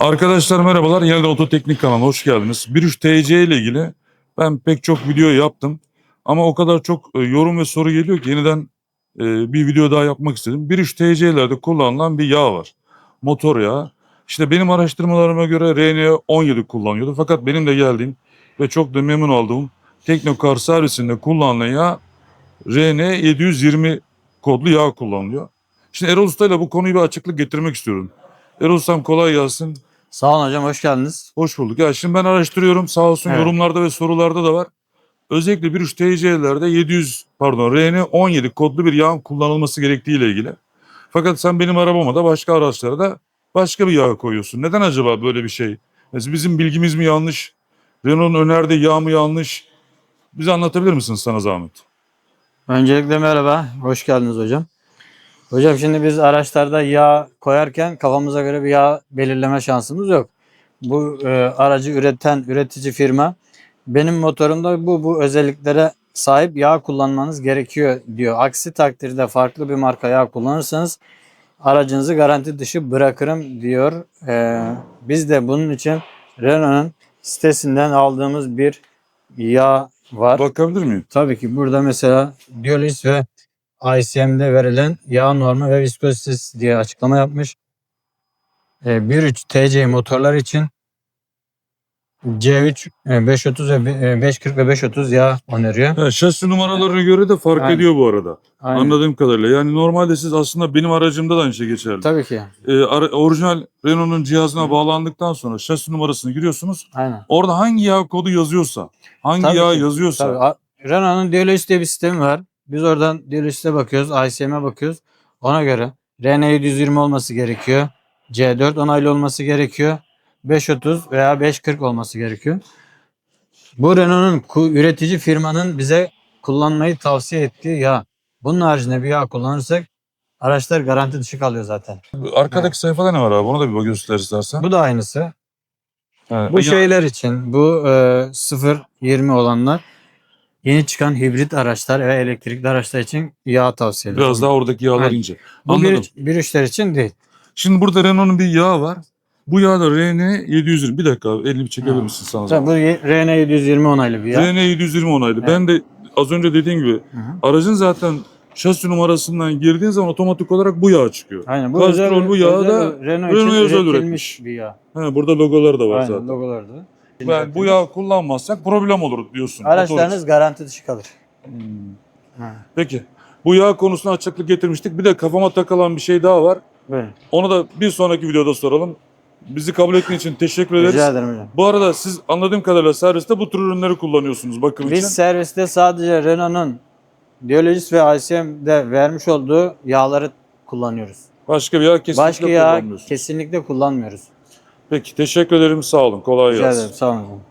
Arkadaşlar merhabalar. Yeniden Ototeknik kanalına hoş geldiniz. 1.3 TC ile ilgili ben pek çok video yaptım. Ama o kadar çok e, yorum ve soru geliyor ki yeniden e, bir video daha yapmak istedim. 1.3 TC'lerde kullanılan bir yağ var. Motor yağı. İşte benim araştırmalarıma göre RN17 kullanıyordu. Fakat benim de geldiğim ve çok da memnun olduğum Teknokar servisinde kullanılan yağ RN720 kodlu yağ kullanılıyor. Şimdi Erol Usta ile bu konuyu bir açıklık getirmek istiyorum. Erol Ustam kolay gelsin. Sağ olun hocam hoş geldiniz. Hoş bulduk. Ya şimdi ben araştırıyorum. Sağ olsun Evet. yorumlarda ve sorularda da var. Özellikle 1.3 TC'lerde 700 pardon RN17 kodlu bir yağın kullanılması gerektiği ile ilgili. Fakat sen benim arabama da başka araçlara da başka bir yağ koyuyorsun. Neden acaba böyle bir şey? Mesela bizim bilgimiz mi yanlış? Renault'un önerdiği yağ mı yanlış? Bize anlatabilir misiniz sana zahmet? Öncelikle merhaba, hoş geldiniz hocam. Hocam şimdi biz araçlarda yağ koyarken kafamıza göre bir yağ belirleme şansımız yok. Bu e, aracı üreten üretici firma benim motorumda bu bu özelliklere sahip yağ kullanmanız gerekiyor diyor. Aksi takdirde farklı bir marka yağ kullanırsanız aracınızı garanti dışı bırakırım diyor. E, biz de bunun için Renault'un sitesinden aldığımız bir yağ var. Bakabilir miyim? Tabii ki burada mesela Diolis ve ICM'de verilen yağ normu ve viskozitesi diye açıklama yapmış. E, 1.3 TC motorlar için C3 e, 530 ve bi- e, 540 ve 530 yağ öneriyor. Ha, şasi numaralarına göre de fark Aynen. ediyor bu arada. Aynen. Anladığım kadarıyla. Yani normalde siz aslında benim aracımda da aynı şey geçerli. Tabii ki. e, ara- orijinal Renault'un cihazına bağlandıktan sonra şasi numarasını giriyorsunuz. Aynen. Orada hangi yağ kodu yazıyorsa, hangi Tabii yağ ki. yazıyorsa Tabii. Renault'un Diolis diye bir sistemi var. Biz oradan Diolis'e bakıyoruz, ICM'e bakıyoruz. Ona göre RN720 olması gerekiyor. C4 onaylı olması gerekiyor. 530 veya 540 olması gerekiyor. Bu Renault'un üretici firmanın bize kullanmayı tavsiye ettiği yağ. Bunun haricinde bir yağ kullanırsak araçlar garanti dışı kalıyor zaten. arkadaki sayfada ne var abi? Onu da bir bak göster istersen. Bu da aynısı. Ha, Bu ya- şeyler için bu e, 0-20 olanlar yeni çıkan hibrit araçlar ve elektrikli araçlar için yağ tavsiye ediyorum. biraz daha oradaki yağlar Evet. ince. Bu Anladım. bir, bir üçler için değil. Şimdi burada Renault'un bir yağı var. Bu yağ da RN720. Bir dakika abi elini bir çekebilir misin sana? Tabii bu ye- RN720 onaylı bir yağ. RN720 onaylı. Evet. Ben de az önce dediğim gibi Hı hı. aracın zaten şasi numarasından girdiğin zaman otomatik olarak bu yağ çıkıyor. Aynen bu Kastrol özel, bu yağı özel da Renault için Renault'a özel üretilmiş üretmiş. bir yağ. Ha, burada logoları da var Aynen zaten. logolarda. Ben bu yağı kullanmazsak problem olur diyorsun. Araçlarınız garanti dışı kalır. Ha. Peki. Bu yağ konusuna açıklık getirmiştik. Bir de kafama takılan bir şey daha var. Böyle. Onu da bir sonraki videoda soralım. Bizi kabul ettiğin için teşekkür ederiz. Rica ederim hocam. Bu arada siz anladığım kadarıyla serviste bu tür ürünleri kullanıyorsunuz bakım Biz için. serviste sadece Renault'un Diolis ve ICM'de vermiş olduğu yağları kullanıyoruz. Başka bir yağ kesinlikle Başka yağ kesinlikle kullanmıyoruz. Peki teşekkür ederim. Sağ olun. Kolay Rica gelsin. ederim. Sağ olun.